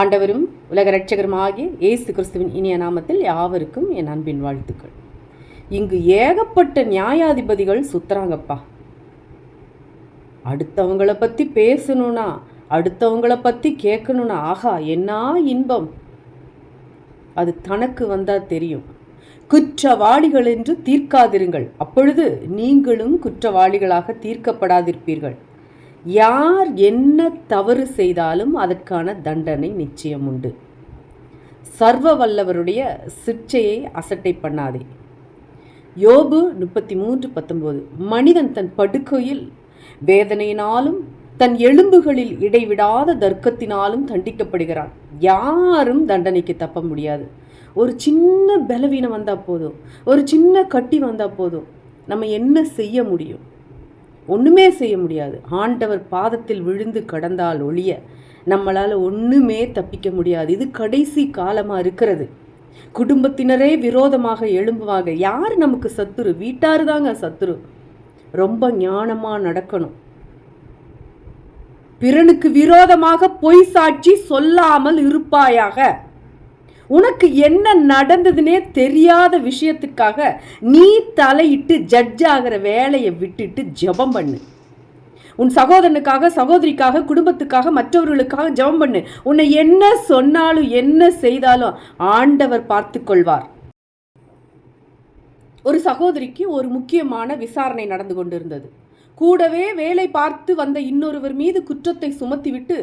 ஆண்டவரும் உலக ரட்சகரும் ஆகிய இயேசு கிறிஸ்துவின் இனிய நாமத்தில் யாவருக்கும் என் அன்பின் வாழ்த்துக்கள். இங்கு ஏகப்பட்ட நியாயாதிபதிகள் சுத்துறாங்கப்பா. அடுத்தவங்களை பற்றி பேசணும்னா அடுத்தவங்களை பற்றி கேட்கணும்னா ஆஹா என்ன இன்பம். அது தனக்கு வந்தால் தெரியும். குற்றவாளிகள் என்று தீர்க்காதிருங்கள். அப்பொழுது நீங்களும் குற்றவாளிகளாக தீர்க்கப்படாதிருப்பீர்கள். யார் என்ன தவறு செய்தாலும் அதற்கான தண்டனை நிச்சயம் உண்டு. சர்வ வல்லவருடைய சிற்சையை அசட்டை பண்ணாதே. யோபு முப்பத்தி மூன்று பத்தொன்பது மனிதன் தன் படுக்கையில் வேதனையினாலும் தன் எலும்புகளில் இடைவிடாத தர்க்கத்தினாலும் தண்டிக்கப்படுகிறான். யாரும் தண்டனைக்கு தப்ப முடியாது. ஒரு சின்ன பலவீனம் வந்தால் போதும். ஒரு சின்ன கட்டி வந்தால் போதும். நம்ம என்ன செய்ய முடியும்? ஒன்றுமே செய்ய முடியாது. ஆண்டவர் பாதத்தில் விழுந்து கடந்தால் ஒழிய நம்மளால் ஒன்றுமே தப்பிக்க முடியாது. இது கடைசி காலமாக இருக்கிறது. குடும்பத்தினரே விரோதமாக எழும்புவாங்க. யார் நமக்கு சத்துரு? வீட்டாரு தாங்க சத்துரு. ரொம்ப ஞானமாக நடக்கணும். பிறனுக்கு விரோதமாக பொய் சாட்சி சொல்லாமல் இருப்பாயாக. உனக்கு என்ன நடந்ததுன்னே தெரியாத விஷயத்துக்காக நீ தலையிட்டு ஜட்ஜ் ஆகிற வேலையை விட்டுட்டு ஜெபம் பண்ணு. உன் சகோதரனுக்காக சகோதரிக்காக குடும்பத்துக்காக மற்றவர்களுக்காக ஜெபம் பண்ணு. உன்னை என்ன சொன்னாலும் என்ன செய்தாலும் ஆண்டவர் பார்த்து கொள்வார் ஒரு சகோதரிக்கு ஒரு முக்கியமான விசாரணை நடந்து கொண்டிருந்தது. கூடவே வேலை பார்த்து வந்த இன்னொருவர் மீது குற்றத்தை சுமத்திவிட்டு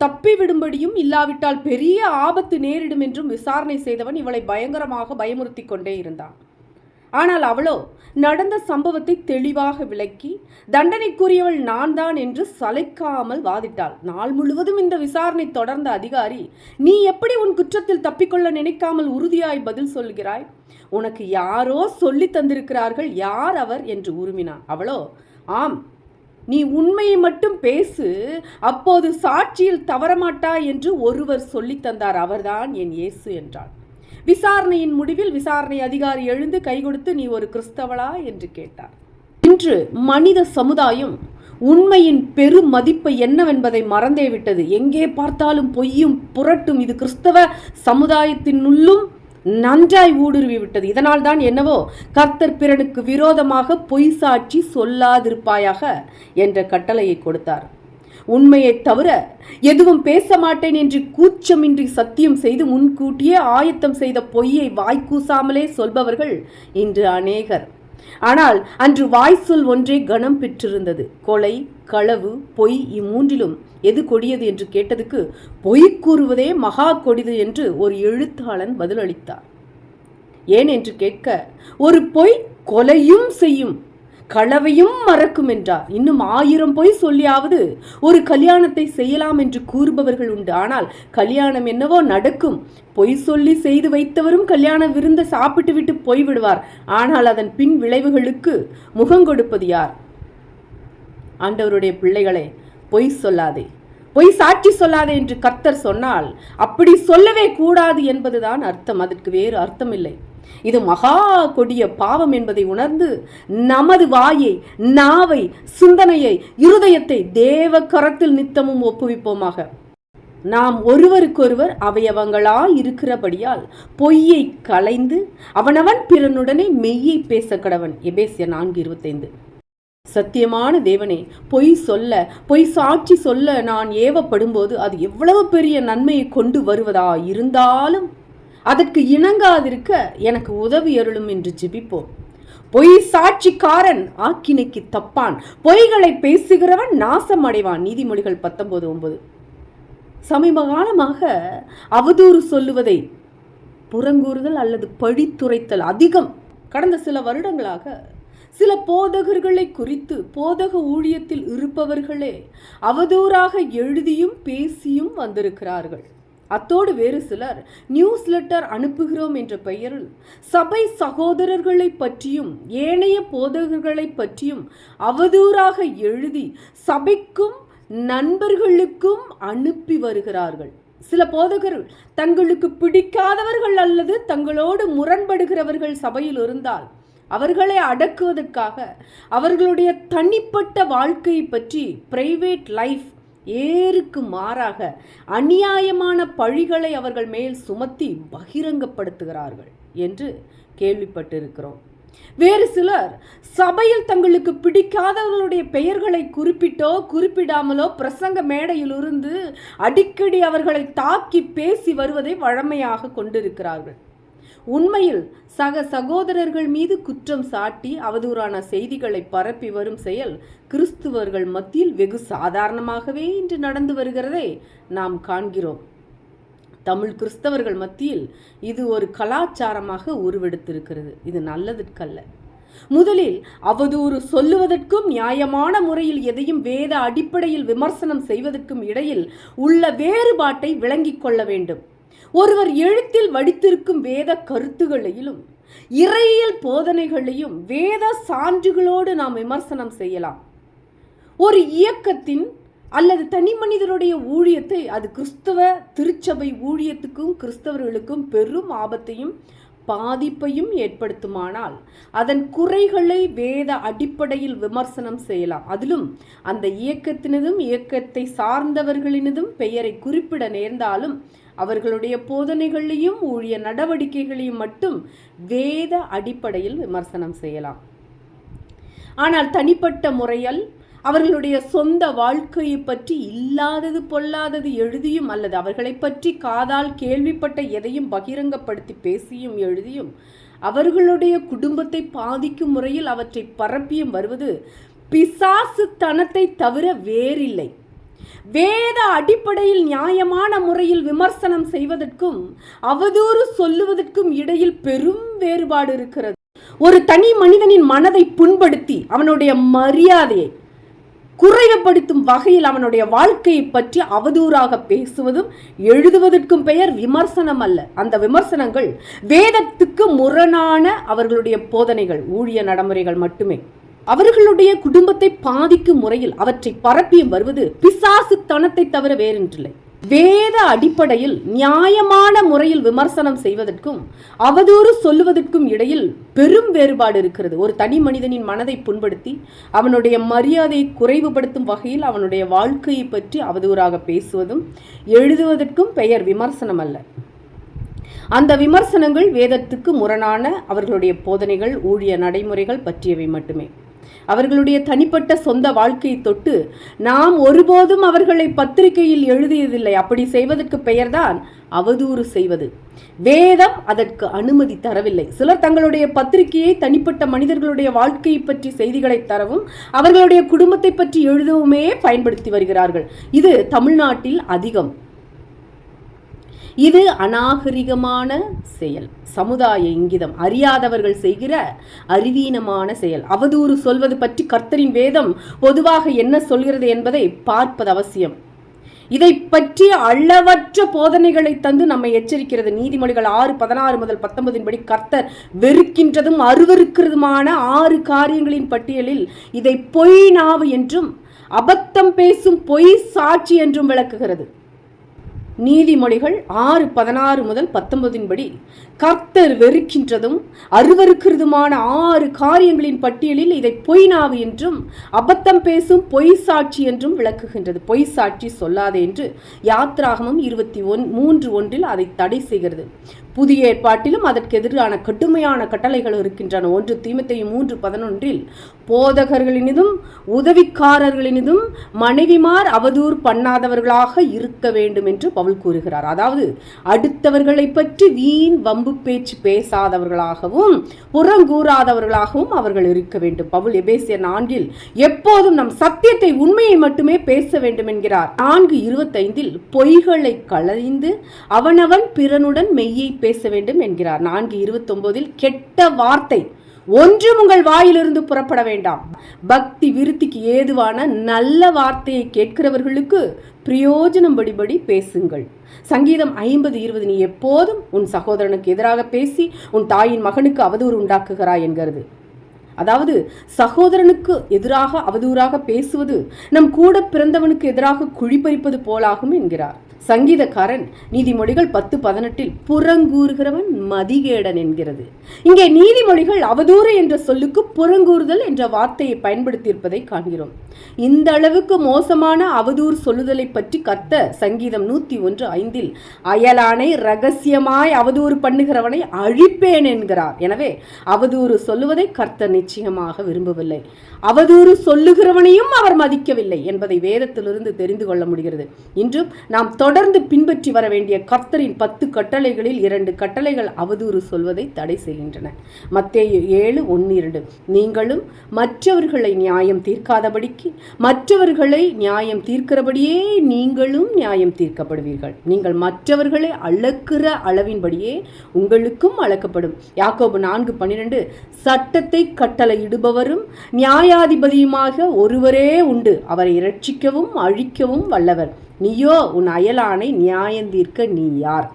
தப்பி விடும்படியும் இல்லாவிட்டால் பெரிய ஆபத்து நேரிடும் என்றும் விசாரணை செய்தவன் இவளை பயங்கரமாக பயமுறுத்தி கொண்டே இருந்தான். ஆனால் அவளோ நடந்த சம்பவத்தை தெளிவாக விளக்கி தண்டனைக்குரியவள் நான் தான் என்று சளைக்காமல் வாதிட்டாள். நாள் முழுவதும் இந்த விசாரணை தொடர்ந்த அதிகாரி நீ எப்படி உன் குற்றத்தில் தப்பிக்கொள்ள நினைக்காமல் உறுதியாய் பதில் சொல்கிறாய்? உனக்கு யாரோ சொல்லி தந்திருக்கிறார்கள் யார் அவர்? என்று உருமினான். அவளோ ஆம் நீ உண்மையை மட்டும் பேசு அப்போது சாட்சியில் தவறமாட்டா என்று ஒருவர் சொல்லித்தந்தார் அவர்தான் என் இயேசு என்றாள் விசாரணையின் முடிவில் விசாரணை அதிகாரி எழுந்து கை கொடுத்து நீ ஒரு கிறிஸ்தவளா? என்று கேட்டார். இன்று மனித சமுதாயம் உண்மையின் பெரும் மதிப்பு என்னவென்பதை மறந்தே விட்டது. எங்கே பார்த்தாலும் பொய்யும் புரட்டும் இது கிறிஸ்தவ சமுதாயத்தினுள்ளும் நன்றாய் ஊடுருவி விட்டது. இதனால் தான் என்னவோ கர்த்தர் பிறனுக்கு விரோதமாக பொய் சாட்சி சொல்லாதிருப்பாயாக என்ற கட்டளையை கொடுத்தார். உண்மையை தவிர எதுவும் பேச மாட்டேன் என்று கூச்சமின்றி சத்தியம் செய்து முன்கூட்டியே ஆயத்தம் செய்த பொய்யை வாய்க்கூசாமலே சொல்பவர்கள் இன்று அநேகர். ஆனால் அன்று வாய் சொல் ஒன்றே கனம் பெற்றிருந்தது. கொலை களவு பொய் இம்மூன்றிலும் எது கொடியது என்று கேட்டதுக்கு பொய் கூறுவதே மகா கொடிது என்று ஒரு எழுத்தாளன் பதிலளித்தார். ஏன் என்று கேட்க ஒரு பொய் கொலையும் செய்யும் களவையும் மறக்கும் என்றார் இன்னும் ஆயிரம் பொய் சொல்லியாவது ஒரு கல்யாணத்தை செய்யலாம் என்று கூறுபவர்கள் உண்டு. ஆனால் கல்யாணம் என்னவோ நடக்கும். பொய் சொல்லி செய்து வைத்தவரும் கல்யாண விருந்த சாப்பிட்டு விட்டு போய்விடுவார் ஆனால் அதன் பின் விளைவுகளுக்கு முகம் கொடுப்பது யார்? ஆண்டவருடைய பிள்ளைகளே பொய் சொல்லாதே. பொய் சாட்சி சொல்லாதே என்று கர்த்தர் சொன்னால் அப்படி சொல்லவே கூடாது என்பதுதான் அர்த்தம். அதற்கு வேறு அர்த்தம் இல்லை இது மகா கொடிய பாவம் என்பதை உணர்ந்து நமது வாயை நாவை சிந்தனையை இருதயத்தை தேவ கரத்தில் நித்தமும் ஒப்புவிப்போமாக. நாம் ஒருவருக்கொருவர் அவயவங்களாய் இருக்கிறபடியால் பொய்யை களைந்து அவனவன் பிறனுடனே மெய்யை பேச கடவன். எபேசிய நான்கு இருபத்தைந்து. சத்தியமான தேவனே பொய் சொல்ல பொய் சாட்சி சொல்ல நான் ஏவப்படும்போது அது எவ்வளவு பெரிய நன்மையை கொண்டு வருவதா இருந்தாலும் அதற்கு இணங்காதிருக்க எனக்கு உதவி அருளும் என்று ஜெபிப்போம். பொய் சாட்சிக்காரன் ஆக்கினைக்கு தப்பான். பொய்களை பேசுகிறவன் நாசம் அடைவான் நீதிமொழிகள் பத்தொன்பது ஒன்பது. சமீப காலமாக அவதூறு சொல்லுவதை புறங்கூறுதல் அல்லது பழித்துரைத்தல் அதிகம். கடந்த சில வருடங்களாக சில போதகர்களை குறித்து போதக ஊழியத்தில் இருப்பவர்களே அவதூறாக எழுதியும் பேசியும் வந்திருக்கிறார்கள். அத்தோடு வேறு சிலர் நியூஸ் லெட்டர் அனுப்புகிறோம் என்ற பெயரில் சபை சகோதரர்களை பற்றியும் ஏனைய போதகர்களை பற்றியும் அவதூறாக எழுதி சபைக்கும் நண்பர்களுக்கும் அனுப்பி வருகிறார்கள். சில போதகர்கள் தங்களுக்கு பிடிக்காதவர்கள் அல்லது தங்களோடு முரண்படுகிறவர்கள் சபையில் இருந்தால் அவர்களை அடக்குவதற்காக அவர்களுடைய தனிப்பட்ட வாழ்க்கையை பற்றி பிரைவேட் லைஃப் ஏருக்கு மாறாக அநியாயமான பழிகளை அவர்கள் மேல் சுமத்தி பகிரங்கப்படுத்துகிறார்கள் என்று கேள்விப்பட்டிருக்கிறோம். வேறு சிலர் சபையில் தங்களுக்கு பிடிக்காதவர்களுடைய பெயர்களை குறிப்பிட்டோ குறிப்பிடாமலோ பிரசங்க மேடையிலிருந்து அடிக்கடி அவர்களை தாக்கி பேசி வருவதை வழமையாக கொண்டிருக்கிறார்கள். உண்மையில் சக சகோதரர்கள் மீது குற்றம் சாட்டி அவதூறான செய்திகளை பரப்பி வரும் செயல் கிறிஸ்துவர்கள் மத்தியில் வெகு சாதாரணமாகவே இன்று நடந்து வருகிறதை நாம் காண்கிறோம். தமிழ் கிறிஸ்தவர்கள் மத்தியில் இது ஒரு கலாச்சாரமாக உருவெடுத்திருக்கிறது. இது நல்லதற்கல்ல முதலில் அவதூறு சொல்லுவதற்கும் நியாயமான முறையில் எதையும் வேத அடிப்படையில் விமர்சனம் செய்வதற்கும் இடையில் உள்ள வேறுபாட்டை விளங்கிக் கொள்ள வேண்டும். ஒருவர் எழுத்தில் வடித்திருக்கும் வேத கருத்துகளையும் இறையியல் போதனைகளையும் வேத சான்றுகளோடு நாம் விமர்சனம் செய்யலாம். ஒரு இயக்கத்தின் அல்லது தனி மனிதருடைய ஊழியத்தை அது கிறிஸ்தவ திருச்சபை ஊழியத்துக்கும் கிறிஸ்தவர்களுக்கும் பெரும் ஆபத்தையும் பாதிப்பையும் ஏற்படுத்துமானால் அதன் குறைகளை வேத அடிப்படையில் விமர்சனம் செய்யலாம். அதிலும் அந்த இயக்கத்தினதும் இயக்கத்தை சார்ந்தவர்களினதும் பெயரை குறிப்பிட நேர்ந்தாலும் அவர்களுடைய போதனைகளையும் ஊழிய நடவடிக்கைகளையும் மட்டும் வேத அடிப்படையில் விமர்சனம் செய்யலாம். ஆனால் தனிப்பட்ட முறையில் அவர்களுடைய சொந்த வாழ்க்கையை பற்றி இல்லாதது பொல்லாதது எழுதியும் அல்லது அவர்களை பற்றி காதால் கேள்விப்பட்ட எதையும் பகிரங்கப்படுத்தி பேசியும் எழுதியும் அவர்களுடைய குடும்பத்தை பாதிக்கும் முறையில் அவற்றை பரப்பியும் வருவது பிசாசு தனத்தை தவிர வேறில்லை. வேத அடிப்படையில் நியாயமான முறையில் விமர்சனம் செய்வதற்கும் அவதூறு சொல்லுவதற்கும் இடையில் பெரும் வேறுபாடு இருக்கிறது. ஒரு தனி மனிதனின் மனதை புண்படுத்தி அவனுடைய மரியாதையை குறைவுபடுத்தும் வகையில் அவனுடைய வாழ்க்கையை பற்றி அவதூறாக பேசுவதும் எழுதுவதற்கும் பெயர் விமர்சனம் அல்ல. அந்த விமர்சனங்கள் வேதத்துக்கு முரணான அவர்களுடைய போதனைகள் ஊழிய நடைமுறைகள் மட்டுமே. அவர்களுடைய குடும்பத்தை பாதிக்கும் முறையில் அவற்றை பரப்பியும் வருவது பிசாசு தனத்தை தவிர வேறென்றில்லை வேத அடிப்படையில் நியாயமான முறையில் விமர்சனம் செய்வதற்கும் அவதூறு சொல்லுவதற்கும் இடையில் பெரும் வேறுபாடு இருக்கிறது. ஒரு தனி மனிதனின் மனதை புண்படுத்தி அவனுடைய மரியாதையை குறைவுபடுத்தும் வகையில் அவனுடைய வாழ்க்கையை பற்றி அவதூறாக பேசுவதும் எழுதுவதற்கும் பெயர் விமர்சனம் அல்ல. அந்த விமர்சனங்கள் வேதத்துக்கு முரணான அவர்களுடைய போதனைகள் ஊழிய நடைமுறைகள் பற்றியவை மட்டுமே. அவர்களுடைய தனிப்பட்ட சொந்த வாழ்க்கையை தொட்டு நாம் ஒருபோதும் அவர்களை பத்திரிகையில் எழுதியதில்லை. அப்படி செய்வதற்கு பெயர்தான் அவதூறு செய்வது. வேதம் அதற்கு அனுமதி தரவில்லை. சிலர் தங்களுடைய பத்திரிகையை தனிப்பட்ட மனிதர்களுடைய வாழ்க்கையை பற்றி செய்திகளை தரவும் அவர்களுடைய குடும்பத்தை பற்றி எழுதவுமே பயன்படுத்தி வருகிறார்கள். இது தமிழ்நாட்டில் அதிகம். இது அநாகரிகமான செயல். சமுதாய இங்கிதம் அறியாதவர்கள் செய்கிற அறிவீனமான செயல். அவதூறு சொல்வது பற்றி கர்த்தரின் வேதம் பொதுவாக என்ன சொல்கிறது என்பதை பார்ப்பது அவசியம். இதை பற்றி அளவற்ற போதனைகளை தந்து நம்மை எச்சரிக்கிறது. நீதிமொழிகள் ஆறு பதினாறு முதல் பத்தொன்பதின் படி கர்த்தர் வெறுக்கின்றதும் அருவருக்கிறதுமான ஆறு காரியங்களின் பட்டியலில் இதை பொய் நாவு என்றும் அபத்தம் பேசும் பொய் சாட்சி என்றும் விளக்குகிறது. நீதிமொழிகள் ஆறு பதினாறு முதல் பத்தொன்பதின் படி கர்த்தர் வெறுக்கின்றதும் அருவருக்கிறதுமான ஆறு காரியங்களின் பட்டியலில் இதை பொய் நாவு என்றும் அபத்தம் பேசும் பொய் சாட்சி என்றும் விளக்குகின்றது. பொய் சாட்சி சொல்லாதே என்று யாத்ராகமம் இருபத்தி ஒன் மூன்று ஒன்றில் அதை தடை செய்கிறது. புதிய ஏற்பாட்டிலும் அதற்கு எதிரான கடுமையான கட்டளைகள் இருக்கின்றன. ஒன்று தீமத்தையும் மூன்று பதினொன்றில் போதகர்களினதும் உதவிக்காரர்களினதும் மனைவிமார் அவதூறு பண்ணாதவர்களாக இருக்க வேண்டும் என்று பவுல் கூறுகிறார். அதாவது அடுத்தவர்களை பற்றி வீண் வம்பு பேச்சு பேசாதவர்களாகவும் புறங்கூறாதவர்களாகவும் அவர்கள் இருக்க வேண்டும். பவுல் எபேசிய நான்கில் எப்போதும் நம் சத்தியத்தை உண்மையை மட்டுமே பேச வேண்டும் என்கிறார். நான்கு இருபத்தைந்தில் பொய்களை களைந்து அவனவன் பிறனுடன் மெய்யை பேச வேண்டும் என்கிறார். நான்கு இருபத்தொன்பதில் கெட்ட வார்த்தை ஒன்றும் உங்கள் வாயிலிருந்து புறப்பட வேண்டாம். பக்தி விருத்திக்கு ஏதுவான நல்ல வார்த்தையை கேட்கிறவர்களுக்கு பிரயோஜனம் படிபடி பேசுங்கள். சங்கீதம் ஐம்பது இருபது நீ எப்போதும் உன் சகோதரனுக்கு எதிராக பேசி உன் தாயின் மகனுக்கு அவதூறு உண்டாக்குகிறாய் என்கிறது. அதாவது சகோதரனுக்கு எதிராக அவதூறாக பேசுவது நம் கூட பிறந்தவனுக்கு எதிராக குழிப்பறிப்பது போலாகும் என்கிறார். சங்கீதக்காரன் நீதிமொழிகள் பத்து பதினெட்டில் புறங்கூறுகிறவன் மதிகேடன் என்கிறது. இங்கே நீதிமொழிகள் அவதூறு என்ற சொல்லுக்கு புறங்கூறுதல் என்ற வார்த்தையை பயன்படுத்தியிருப்பதை காண்கிறோம். இந்த அளவுக்கு மோசமான அவதூறு சொல்லுதலை பற்றி கத்த சங்கீதம் நூத்தி ஒன்று ஐந்தில் அயலானை ரகசியமாய் அவதூறு பண்ணுகிறவனை அழிப்பேன் என்கிறார். எனவே அவதூறு சொல்லுவதை கர்த்தர் நிச்சயமாக விரும்பவில்லை. அவதூறு சொல்லுகிறவனையும் அவர் மதிக்கவில்லை என்பதை வேதத்திலிருந்து தெரிந்து கொள்ள முடிகிறது. இன்றும் நாம் தொடர்ந்து பின்பற்றி வர வேண்டிய கர்த்தரின் பத்து கட்டளைகளில் இரண்டு கட்டளைகள் அவதூறு சொல்வதை தடை செய்கின்றன. மத்தேயு ஏழு ஒன்று இரண்டு. நீங்களும் மற்றவர்களை நியாயம் தீர்க்காதபடிக்கு மற்றவர்களை நியாயம் தீர்க்கிறபடியே நீங்களும் நியாயம் தீர்க்கப்படுவீர்கள். நீங்கள் மற்றவர்களை அளக்கிற அளவின்படியே உங்களுக்கும் அளக்கப்படும். யாக்கோபு நான்கு பன்னிரண்டு. சட்டத்தை கட்டளையிடுபவரும் நியாயாதிபதியுமாக ஒருவரே உண்டு. அவரை இரட்சிக்கவும் அழிக்கவும் வல்லவர். நீயோ உன் அயலானை நியாயந்தீர்க்க நீ யார்?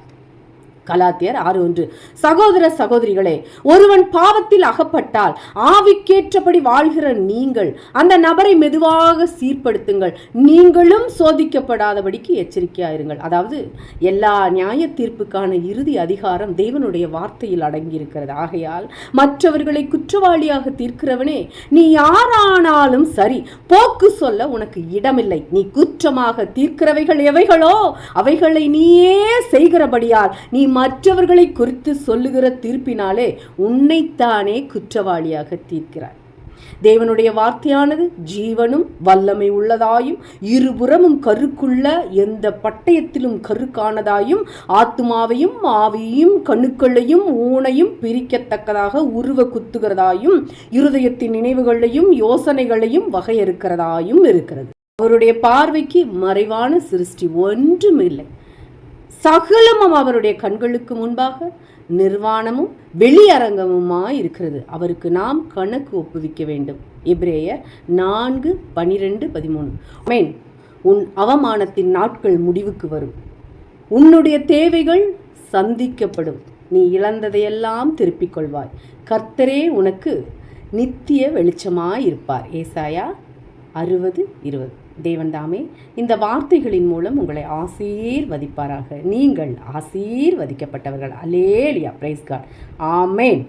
கலாத்தியர் ஆறு ஒன்று. சகோதர சகோதரிகளே ஒருவன் பாவத்தில் அகப்பட்டால் ஆவிக்கேற்றபடி வாழ்கிற நீங்கள் அந்த நபரை மெதுவாக சீர்படுத்துங்கள். நீங்களும் சோதிக்கப்படாதபடிக்கு எச்சரிக்கையாயிருங்கள். அதாவது எல்லா நியாய தீர்ப்புக்கான இறுதி அதிகாரம் தேவனுடைய வார்த்தையில் அடங்கியிருக்கிறது. ஆகையால் மற்றவர்களை குற்றவாளியாக தீர்க்கிறவனே நீ யாரானாலும் சரி போக்கு சொல்ல உனக்கு இடமில்லை. நீ குற்றமாக தீர்க்கிறவைகள் எவைகளோ அவைகளை நீயே செய்கிறபடியால் நீ மற்றவர்களை குறித்து சொல்லுகிற தீர்ப்பினாலே உன்னைத்தானே குற்றவாளியாக தீர்க்கிறாய். தேவனுடைய வார்த்தையானது ஜீவனும் வல்லமை உள்ளதாயும் இருபுறமும் கருக்குள்ள எந்த பட்டயத்திலும் கருக்கானதாயும் ஆத்துமாவையும் ஆவியையும் கணுக்களையும் ஊனையும் பிரிக்கத்தக்கதாக உருவ குத்துகிறதாயும் இருதயத்தின் நினைவுகளையும் யோசனைகளையும் வகையறுக்கிறதாயும் இருக்கிறது. அவருடைய பார்வைக்கு மறைவான சிருஷ்டி ஒன்றும் இல்லை சகலமும் அவருடைய கண்களுக்கு முன்பாக நிர்வாணமும் வெளியரங்கமுமாய் இருக்கிறது. அவருக்கு நாம் கணக்கு ஒப்புவிக்க வேண்டும். எப்ரேயர் நான்கு பனிரெண்டு பதிமூணு. மேன் உன் அவமானத்தின் நாட்கள் முடிவுக்கு வரும். உன்னுடைய தேவைகள் சந்திக்கப்படும். நீ இழந்ததையெல்லாம் திருப்பிக் கொள்வாய். கர்த்தரே உனக்கு நித்திய வெளிச்சமாய் இருப்பார். ஏசாயா அறுபது இருபது. தேவன் தாமே இந்த வார்த்தைகளின் மூலம் உங்களை ஆசீர்வதிப்பாராக. நீங்கள் ஆசீர்வதிக்கப்பட்டவர்கள். Hallelujah praise God amen